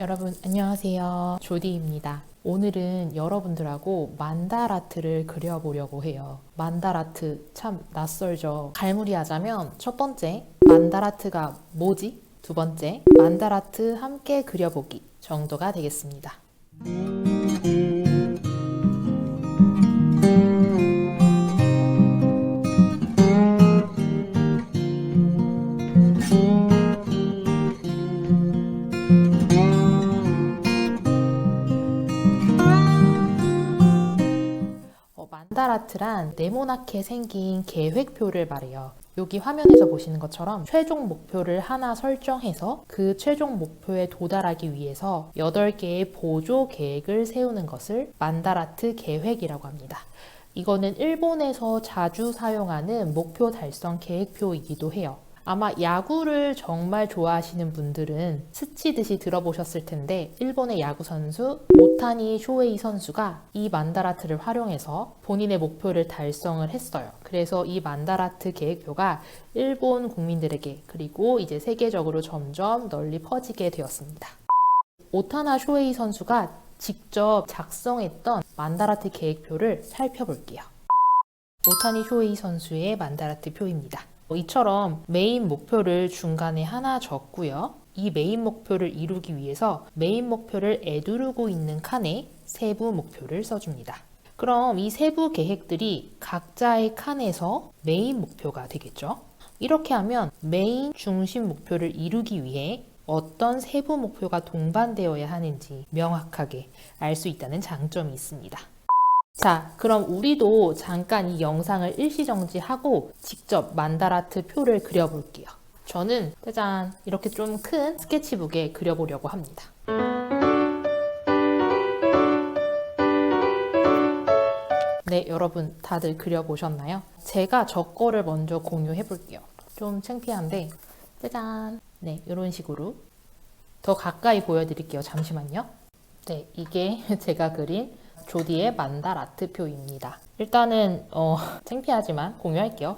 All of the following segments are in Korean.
여러분 안녕하세요. 조디입니다. 오늘은 여러분들하고 만다라트를 그려보려고 해요. 만다라트 참 낯설죠. 갈무리 하자면 첫 번째 만다라트가 뭐지? 두 번째 만다라트 함께 그려보기 정도가 되겠습니다. 어, 만다라트란 네모나게 생긴 계획표를 말해요. 여기 화면에서 보시는 것처럼 최종 목표를 하나 설정해서 그 최종 목표에 도달하기 위해서 8개의 보조 계획을 세우는 것을 만다라트 계획이라고 합니다. 이거는 일본에서 자주 사용하는 목표 달성 계획표이기도 해요. 아마 야구를 정말 좋아하시는 분들은 스치듯이 들어보셨을 텐데 일본의 야구 선수 오타니 쇼헤이 선수가 이 만다라트를 활용해서 본인의 목표를 달성을 했어요. 그래서 이 만다라트 계획표가 일본 국민들에게 그리고 이제 세계적으로 점점 널리 퍼지게 되었습니다. 오타나 쇼헤이 선수가 직접 작성했던 만다라트 계획표를 살펴볼게요. 오타니 쇼헤이 선수의 만다라트 표입니다. 뭐 이처럼 메인 목표를 중간에 하나 적고요. 이 메인 목표를 이루기 위해서 메인 목표를 애두르고 있는 칸에 세부 목표를 써줍니다. 그럼 이 세부 계획들이 각자의 칸에서 메인 목표가 되겠죠. 이렇게 하면 메인 중심 목표를 이루기 위해 어떤 세부 목표가 동반되어야 하는지 명확하게 알 수 있다는 장점이 있습니다. 자, 그럼 우리도 잠깐 이 영상을 일시 정지하고 직접 만다라트 표를 그려볼게요. 저는 짜잔 이렇게 좀 큰 스케치북에 그려보려고 합니다. 네, 여러분 다들 그려보셨나요? 제가 저 거를 먼저 공유해 볼게요. 좀 창피한데 짜잔 네, 이런 식으로 더 가까이 보여드릴게요. 잠시만요. 네, 이게 제가 그린 조디의 만달 아트표입니다. 일단은 어, 창피하지만 공유할게요.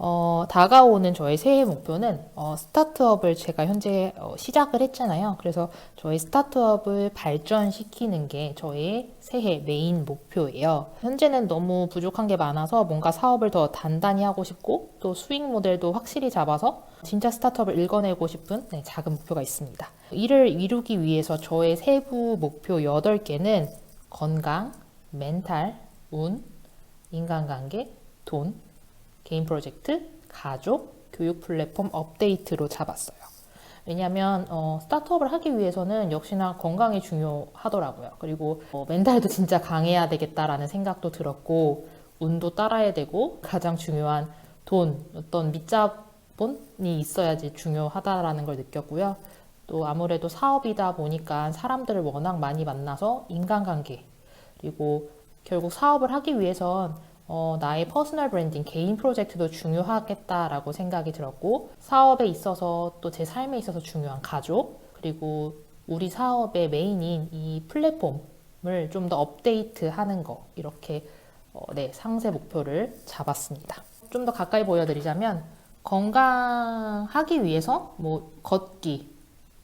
어, 다가오는 저의 새해 목표는 어, 스타트업을 제가 현재 어, 시작을 했잖아요. 그래서 저희 스타트업을 발전시키는 게 저의 새해 메인 목표예요. 현재는 너무 부족한 게 많아서 뭔가 사업을 더 단단히 하고 싶고 또 수익 모델도 확실히 잡아서 진짜 스타트업을 읽어내고 싶은 네, 작은 목표가 있습니다. 이를 이루기 위해서 저의 세부 목표 8개는 건강, 멘탈, 운, 인간관계, 돈, 개인 프로젝트, 가족, 교육 플랫폼 업데이트로 잡았어요. 왜냐하면 어, 스타트업을 하기 위해서는 역시나 건강이 중요하더라고요. 그리고 어, 멘탈도 진짜 강해야 되겠다라는 생각도 들었고 운도 따라야 되고 가장 중요한 돈, 어떤 밑자본이 있어야지 중요하다라는 걸 느꼈고요. 또 아무래도 사업이다 보니까 사람들을 워낙 많이 만나서 인간관계 그리고 결국 사업을 하기 위해선 어, 나의 퍼스널 브랜딩, 개인 프로젝트도 중요하겠다라고 생각이 들었고 사업에 있어서 또 제 삶에 있어서 중요한 가족 그리고 우리 사업의 메인인 이 플랫폼을 좀 더 업데이트 하는 거 이렇게 어, 네 상세 목표를 잡았습니다. 좀 더 가까이 보여드리자면 건강하기 위해서 뭐 걷기,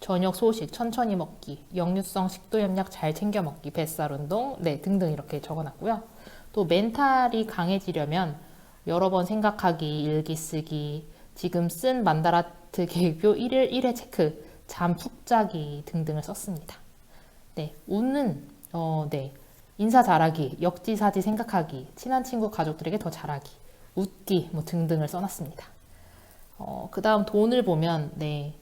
저녁 소식 천천히 먹기, 역류성 식도 염약 잘 챙겨 먹기, 뱃살 운동, 네 등등 이렇게 적어놨고요. 또 멘탈이 강해지려면 여러 번 생각하기, 일기 쓰기, 지금 쓴 만다라트 계획표 1일 1회 체크, 잠 푹 자기 등등을 썼습니다. 네, 웃는 어, 네. 인사 잘하기, 역지사지 생각하기, 친한 친구 가족들에게 더 잘하기, 웃기 뭐 등등을 써놨습니다. 어, 그 다음 돈을 보면 네.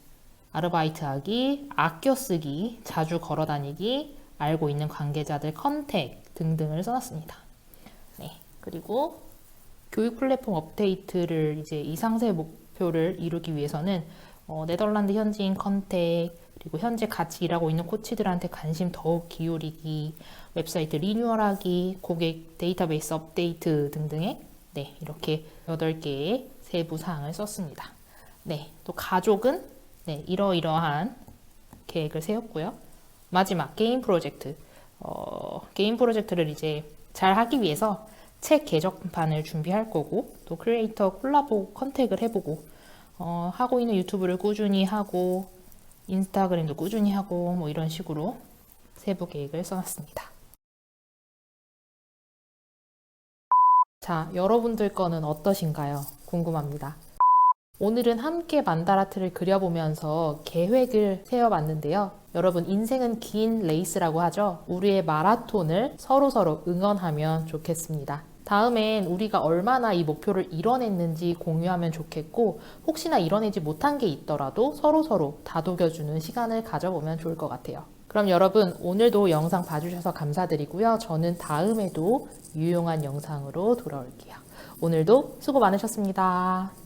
아르바이트 하기, 아껴 쓰기, 자주 걸어 다니기, 알고 있는 관계자들 컨택 등등을 써놨습니다. 네. 그리고 교육 플랫폼 업데이트를 이제 이 상세 목표를 이루기 위해서는 어, 네덜란드 현지인 컨택, 그리고 현재 같이 일하고 있는 코치들한테 관심 더욱 기울이기, 웹사이트 리뉴얼하기, 고객 데이터베이스 업데이트 등등의 네, 이렇게 8개의 세부 사항을 썼습니다. 네, 또 가족은 네, 이러이러한 계획을 세웠고요. 마지막 게임 프로젝트. 어, 게임 프로젝트를 이제 잘 하기 위해서 책 개정판을 준비할 거고 또 크리에이터 콜라보 컨택을 해보고 어, 하고 있는 유튜브를 꾸준히 하고 인스타그램도 꾸준히 하고 뭐 이런 식으로 세부 계획을 써놨습니다. 자, 여러분들 거는 어떠신가요? 궁금합니다. 오늘은 함께 만다라트를 그려보면서 계획을 세워봤는데요. 여러분, 인생은 긴 레이스라고 하죠. 우리의 마라톤을 서로서로 응원하면 좋겠습니다. 다음엔 우리가 얼마나 이 목표를 이뤄냈는지 공유하면 좋겠고, 혹시나 이뤄내지 못한 게 있더라도 서로서로 다독여주는 시간을 가져보면 좋을 것 같아요. 그럼 여러분, 오늘도 영상 봐주셔서 감사드리고요. 저는 다음에도 유용한 영상으로 돌아올게요. 오늘도 수고 많으셨습니다.